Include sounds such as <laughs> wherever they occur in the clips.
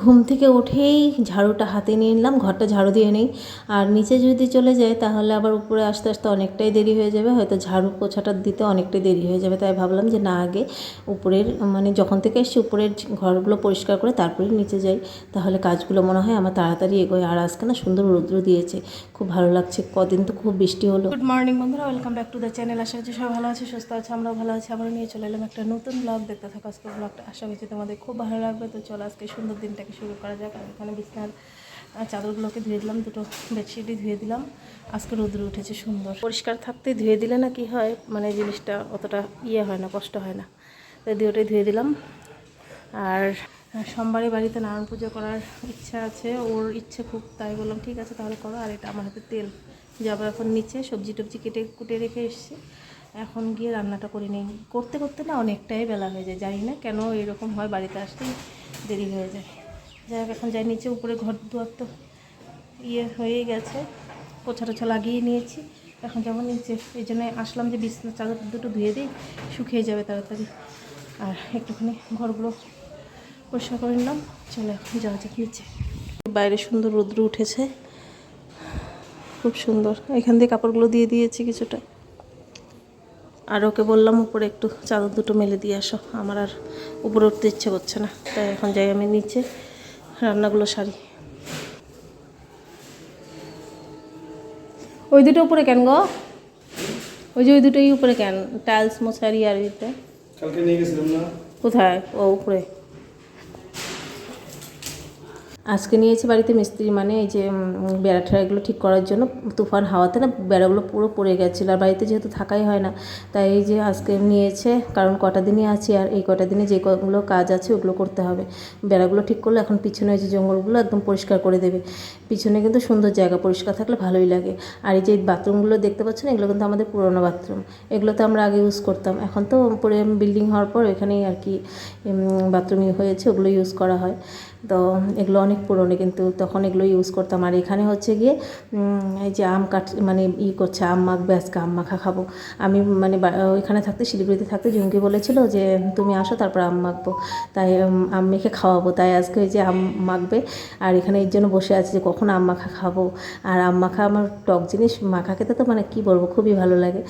ঘুম থেকে উঠেই ঝাড়ুটা হাতে নিয়ে নিলাম, ঘরটা ঝাড়ু দিয়ে নেই। আর নিচে যদি চলে যায় তাহলে আবার উপরে আসতে আসতে অনেকটাই দেরি হয়ে যাবে। হয়তো ঝাড়ু পোছাটা দিতে অনেকটাই দেরি হয়ে যাবে। তাই ভাবলাম যে না, আগে উপরের মানে যখন থেকে এসছি, উপরের ঘরগুলো পরিষ্কার করে তারপরে নিচে যাই। তাহলে কাজগুলো মনে হয় আমার তাড়াতাড়ি এগোয়। আর আজকে না সুন্দর রৌদ্র দিয়েছে। খুব ভালো লাগছে। কদিন তো খুব বৃষ্টি হলো। গুড মর্নিং বন্ধুরা welcome back to the channel আশা করছি সবাই ভালো আছে, সুস্থ আছে, আমরাও ভালো আছি। আবার নিয়ে চলে এলাম একটা নতুন ব্লগ দেখতে থাকো আজকে ব্লগটা আশা করছি তোমাদের খুব ভালো লাগবে। তো চলো আজকে সুন্দর দিনটাকে শুরু করা যাক। আর এখানে বিছনার চাদরগুলোকে ধুয়ে দিলাম, দুটো বেডশিটই ধুয়ে দিলাম। আজকে রোদ্র উঠেছে সুন্দর। পরিষ্কার থাকতে ধুয়ে দিলে না কি হয় মানে জিনিসটা অতটা ইয়ে হয় না, কষ্ট হয় না। তাই দুটোই ধুয়ে দিলাম। আর সোমবারে বাড়িতে নারায়ণ পুজো করার ইচ্ছা আছে, ওর ইচ্ছে খুব, তাই বললাম, ঠিক আছে, তাহলে করো। আর এটা আমার হাতে তেল। যাব এখন নিচে, সবজি টবজি কেটে, কুটে রেখে এসেছি। এখন গিয়ে রান্নাটা করে নিই। করতে করতে না অনেকটাই বেলা হয়ে যায়, জানি না কেন এরকম হয়, বাড়িতে আসতেই দেরি হয়ে যায়। যাই হোক, এখন যাই, নিচে উপরে ঘর দুয়ার তো ইয়ে হয়ে গেছে। পোছা টোছা লাগিয়ে নিয়েছি। এখন যেমন নিচে। এই জন্য আসলাম যে বিছনা চাদর দুটো ধুয়ে দিই, শুকিয়ে যাবে তাড়াতাড়ি। আর একটুখানি ঘরগুলো পরিষ্কার করে নিলাম। চলে এখন যাওয়া যাক নিচে। বাইরে সুন্দর রৌদ্র উঠেছে। খুব সুন্দর। এখান দিয়ে কাপড়গুলো দিয়ে দিয়েছি কিছুটা। আর ওকে বললাম, উপরে একটু চাদর দুটো মেলে দিয়ে আসো। আমার আর উপরে উঠতে ইচ্ছে করছে না। তাই এখন যাই আমি নিচে। রান্নাগুলো সারি। ওই দুটো উপরে কেন গো? ওই যে ওই দুটোই উপরে কেন? টাইলস মশারি আর ওইটা কোথায়? ও উপরে। আজকে নিয়েছি বাড়িতে মিস্ত্রি মানে এই যে বেড়া ঠেড়াগুলো ঠিক করার জন্য তুফান হাওয়াতে না বেড়াগুলো পুরো পড়ে গেছিল আর বাড়িতে যেহেতু থাকাই হয় না, তাই এই যে আজকে নিয়েছে, কারণ কটা দিনই আছি আর এই কটা দিনে যে কগুলো কাজ আছে ওগুলো করতে হবে। বেড়াগুলো ঠিক করলে এখন পিছনে যে জঙ্গলগুলো একদম পরিষ্কার করে দেবে। পিছনে কিন্তু সুন্দর জায়গা, পরিষ্কার থাকলে ভালোই লাগে। আর এই যে বাথরুমগুলো দেখতে পাচ্ছেন, এগুলো কিন্তু আমাদের পুরোনো বাথরুম। এগুলো তো আমরা আগে ইউজ করতাম। এখন তো পরে বিল্ডিং হওয়ার পর এখানেই আর কি বাথরুম হয়েছে, ওগুলো ইউজ করা হয়। তো এগুলো অনেক পুরনো, কিন্তু তখন এগুলো ইউজ করতাম। আর এখানে হচ্ছে গিয়ে এই যে আম কাট মানে ই করছে, আম মাখবে আজকে আম মাখা খাব। আমি মানে ওইখানে থাকতে, শিলিগুড়িতে থাকতে জুমকি বলেছিল যে, তুমি আসো, তারপর আম মাখবো। তাই আম মেখে খাওয়াবো। তাই আজকে ওই যে আম মাখবে, আর এখানে এর জন্য বসে আছি যে, কখন আম মাখা খাব? আর আম মাখা আমার টক জিনিস, মাখা খেতে তো মানে কি বলব, খুবই ভালো লাগে।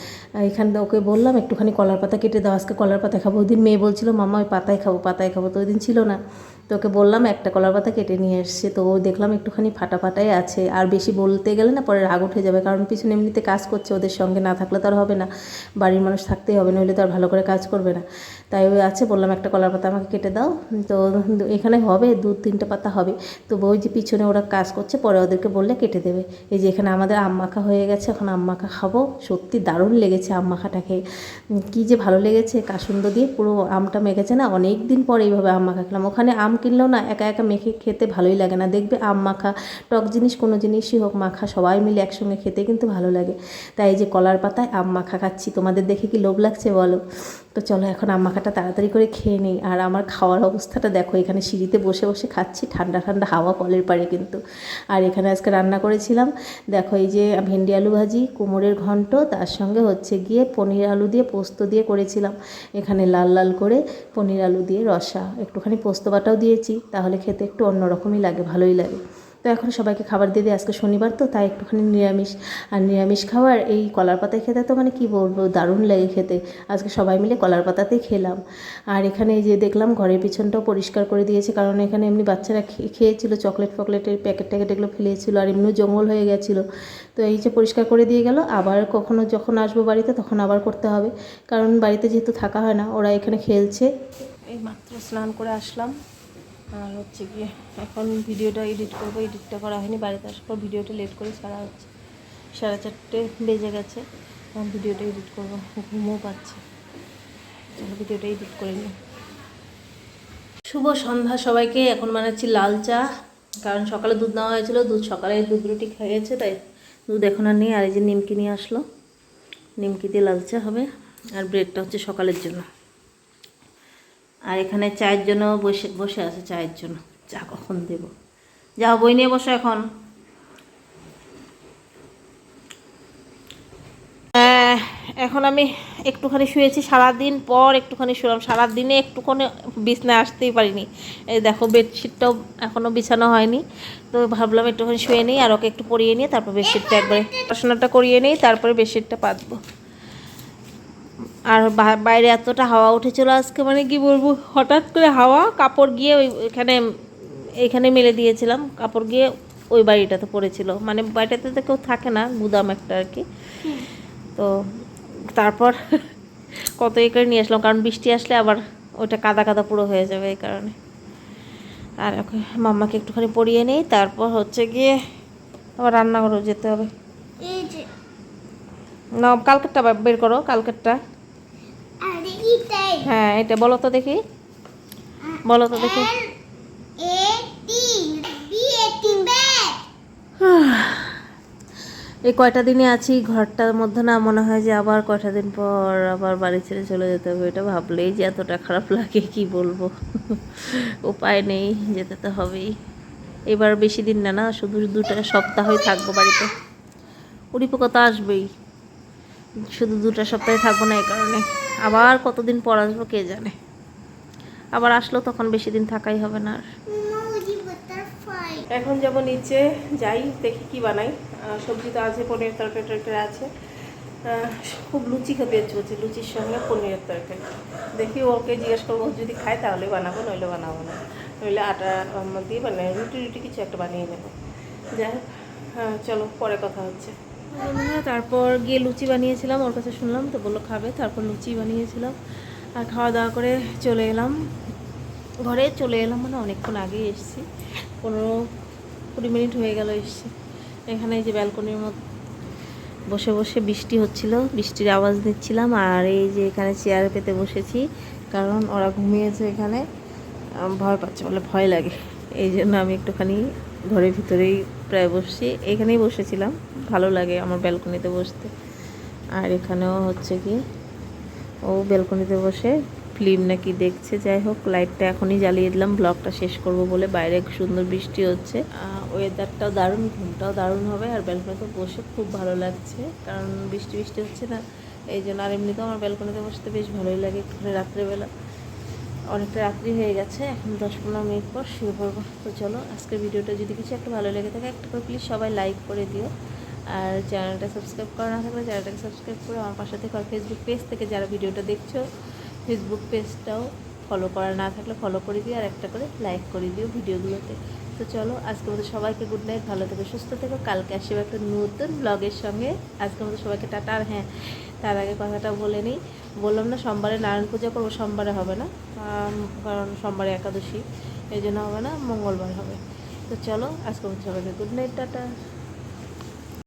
এখানে ওকে বললাম, একটুখানি কলার পাতা কেটে দাও, আজকে কলার পাতা খাব। ওই দিন মেয়ে বলছিল, মামা, ওই পাতায় খাব পাতায় খাব। তো ওই দিন ছিল না। তো ওকে বললাম, একটা কলার পাতা কেটে নিয়ে এসছে, তো দেখলাম একটুখানি ফাটা ফাটাই আছে। আর বেশি বলতে গেলে না, পরে রাগ উঠে যাবে, কারণ পিছনে এমনিতে কাজ করছে, ওদের সঙ্গে না থাকলে তো আর হবে না। বাড়ির মানুষ থাকতেই হবে, নইলে তো আর ভালো করে কাজ করবে না। তাই ওই আছে, বললাম একটা কলার পাতা আমাকে কেটে দাও। তো এখানে হবে, দু তিনটে পাতা হবে। তো ওই যে পিছনে ওরা কাজ করছে, পরে ওদেরকে বললে কেটে দেবে। এই যে এখানে আমাদের আম মাখা হয়ে গেছে, এখন আম মাখা খাব। সত্যি দারুণ লেগেছে আম মাখাটা খেয়ে। কী যে ভালো লেগেছে, কাসুন্দ দিয়ে পুরো আমটা মেখেছে না অনেক দিন পরে এইভাবে আম মাখা খেলাম। ওখানে আম কিনলেও না একা একা মেখে খেতে ভালোই লাগে না। দেখবে আম মাখা, টক জিনিস কোনো জিনিসই হোক মাখা, সবাই মিলে একসঙ্গে খেতে কিন্তু ভালো লাগে। তাই যে কলার পাতায় আম মাখা খাচ্ছি, তোমাদের দেখে কি লোভ লাগছে বলো? তো চলো এখন আম তাড়াতাড়ি করে খেয়ে নিই। আর আমার খাওয়ার অবস্থাটা দেখো, এখানে সিঁড়িতে বসে বসে খাচ্ছি, ঠান্ডা ঠান্ডা হাওয়া কলের পাড়ে কিন্তু। আর এখানে আজকে রান্না করেছিলাম, দেখো এই যে ভেন্ডি আলু ভাজি কুমড়ের ঘন্ট, তার সঙ্গে হচ্ছে গিয়ে পনির আলু দিয়ে পোস্ত দিয়ে করেছিলাম। এখানে লাল লাল করে পনির আলু দিয়ে রসা, একটুখানি পোস্ত বাটাও দিয়েছি, তাহলে খেতে একটু অন্যরকমই লাগে, ভালোই লাগে। তো এখন সবাইকে খাবার দিয়ে দিই আজকে শনিবার তো, তাই একটুখানি নিরামিষ। আর নিরামিষ খাবার এই কলার পাতায় খেতে তো মানে কি বলব, দারুণ লাগে খেতে। আজকে সবাই মিলে কলার পাতাতেই খেলাম। আর এখানে যে দেখলাম ঘরের পিছনটাও পরিষ্কার করে দিয়েছে, কারণ এখানে এমনি বাচ্চারা খেয়েছিল, চকলেট ফকলেটের প্যাকেট ট্যাকেট এগুলো ফেলেছিল, আর এমনিও জঙ্গল হয়ে গেছিল। তো এই যে পরিষ্কার করে দিয়ে গেল, আবার কখনো যখন আসব বাড়িতে তখন আবার করতে হবে। কারণ বাড়িতে যেহেতু থাকা হয় না, ওরা এখানে খেলছে। এই মাত্র স্নান করে আসলাম। আর হচ্ছে গিয়ে এখন ভিডিওটা এডিট করব, এডিটটা করা হয়নি, বাড়িতে আসার পর ভিডিওটা লেট করে ছাড়া হচ্ছে, সাড়ে চারটে বেজে গেছে, এখন ভিডিওটা এডিট করব, ঘুমও পাচ্ছে। ভিডিওটা এডিট করে নিই। শুভ সন্ধ্যা সবাইকে, এখন বানাচ্ছি লাল চা, কারণ সকালে দুধ নেওয়া হয়েছিল, দুধ সকালে দুধ রুটি খেয়ে গেছে তাই দুধ এখন আর নেই, আর এই যে নিমকি নিয়ে আসলো। নিমকি দিয়ে লাল চা হবে, আর ব্রেডটা হচ্ছে সকালের জন্য। আর এখানে চায়ের জন্য বসে বসে আছে, চায়ের জন্য। চা কখন দেব? যাও, বই নিয়ে বসো এখন। এখন আমি একটুখানি শুয়েছি, সারাদিন পর একটুখানি শুলাম। সারাদিনে একটুখানি বিছনায় আসতেই পারিনি। এই দেখো, বেডশিটটাও এখনও বিছানো হয়নি। তো ভাবলাম একটুখানি শুয়ে নিই আর ওকে একটু পরিয়ে নিয়ে তারপর বেডশিটটা একবারে পড়াশোনাটা করিয়ে নিই, তারপরে বেডশিটটা পাতবো। আর বাইরে এতটা হাওয়া উঠেছিল আজকে মানে কি বলব হঠাৎ করে হাওয়া কাপড় গিয়ে ওই এখানে এখানে মেলে দিয়েছিলাম কাপড় গিয়ে ওই বাড়িটাতে পড়েছিল। মানে বাড়িটাতে তো কেউ থাকে না গুদাম একটা আর কি। তো তারপর <laughs> কত এ করে নিয়ে আসলাম কারণ বৃষ্টি আসলে আবার ওটা কাদা কাদা পুরো হয়ে যাবে এই কারণে। আর এখন মাম্মাকে একটুখানি পরিয়ে নেই তারপর হচ্ছে গিয়ে আবার রান্নাঘরেও যেতে হবে। না কালকেরটা বের করো কালকেরটা। হ্যাঁ এটা বলো তো দেখি। বলো তো দেখি। <sighs> এই কয়টা দিনে আছি? ঘরটার মধ্যে না মনে হয় যে আবার কয়টা দিন পর আবার বাড়ি ছেড়ে চলে যেতে হবে। এটা ভাবলেই যে এতটা খারাপ লাগে কি বলব? <laughs> উপায় নেই যেতে তো হবেই। এবার বেশি দিন না না শুধু দুটো সপ্তাহই থাকব বাড়িতে। উড়িপোকা তো আসবেই। শুধু দুটা সপ্তাহে থাকব না এই কারণে। আবার কতদিন পর আসব কে জানে। আবার আসলেও তখন বেশি দিন থাকাই হবে না আর। এখন যাব নিচে, যাই, দেখি কি বানাই। সবজি তো আছে, পনির তরকারি টরকারি আছে। খুব লুচি খেতে হচ্ছে লুচির সঙ্গে পনিরের তরকারি। দেখি ওকে জিজ্ঞেস করব যদি খায় তাহলে বানাবো, নইলে বানাবো না। নইলে আটা দিয়ে মানে রুটি রুটি কিছু একটা বানিয়ে নেব। যাই হোক চলো, পরে কথা হচ্ছে। তারপর গিয়ে লুচি বানিয়েছিলাম, ওর কাছে শুনলাম, তো বলল খাবে, তারপর লুচি বানিয়েছিলাম, আর খাওয়া দাওয়া করে চলে এলাম। ঘরে চলে এলাম মানে অনেকক্ষণ আগে এসেছি, পনেরো কুড়ি মিনিট হয়ে গেল এসেছি। এখানে যে ব্যালকনির মধ্যে বসে বসে বৃষ্টি হচ্ছিল, বৃষ্টির আওয়াজ নিচ্ছিলাম আর এই যে এখানে চেয়ার পেতে বসেছি, কারণ ওরা ঘুমিয়েছে এখানে ভয় পাচ্ছে, বলে ভয় লাগে। এই জন্য আমি একটুখানি ঘরের ভিতরেই প্রায় বসছি। এখানেই বসেছিলাম। ভালো লাগে আমার ব্যালকনিতে বসতে। আর এখানেও হচ্ছে কি, ও ব্যালকনিতে বসে ফিল্ম নাকি দেখছে। যাই হোক, লাইটটা এখনই জ্বালিয়ে দিলাম। ব্লগটা শেষ করব বলে বাইরে সুন্দর বৃষ্টি হচ্ছে। ওয়েদারটাও দারুণ, ঘুমটাও দারুণ হবে। আর ব্যালকনিতে বসে খুব ভালো লাগছে। কারণ বৃষ্টি বৃষ্টি হচ্ছে না। এই জন্য আর এমনিতেও আমার ব্যালকনিতে বসতে বেশ ভালোই লাগে। রাত্রেবেলা অনেকটা রাত্রি হয়ে গেছে, এখন দশ পনেরো মিনিট পর শুয়ে পড়ব তো চলো, আজকের ভিডিওটা যদি কিছু একটা ভালো লেগে থাকে, একটা করে প্লিজ সবাই লাইক করে দিও। আর চ্যানেলটা সাবস্ক্রাইব করা না থাকলে চ্যানেলটাকে সাবস্ক্রাইব করে আমার পাশে থেকে আর ফেসবুক পেজ থেকে যারা ভিডিওটা দেখছ ফেসবুক পেজটাও ফলো করা না থাকলে ফলো করে দিও আর একটা করে লাইক করে দিও ভিডিওগুলোতে। তো চলো আজকের মতো সবাইকে গুড নাইট ভালো থেকো, সুস্থ থেকো। কালকে আসবে একটা নতুন ব্লগের সঙ্গে। আজকের মতো সবাইকে টাটা। আর হ্যাঁ তার আগে কথাটা বলে নিই। বললাম না, সোমবারে নারায়ণ পূজা করব, সোমবারে হবে না। কারণ সোমবারে একাদশী, এই জন্য হবে না, মঙ্গলবার হবে। তো চলো আজকের মতো সবাইকে গুড নাইট টাটা।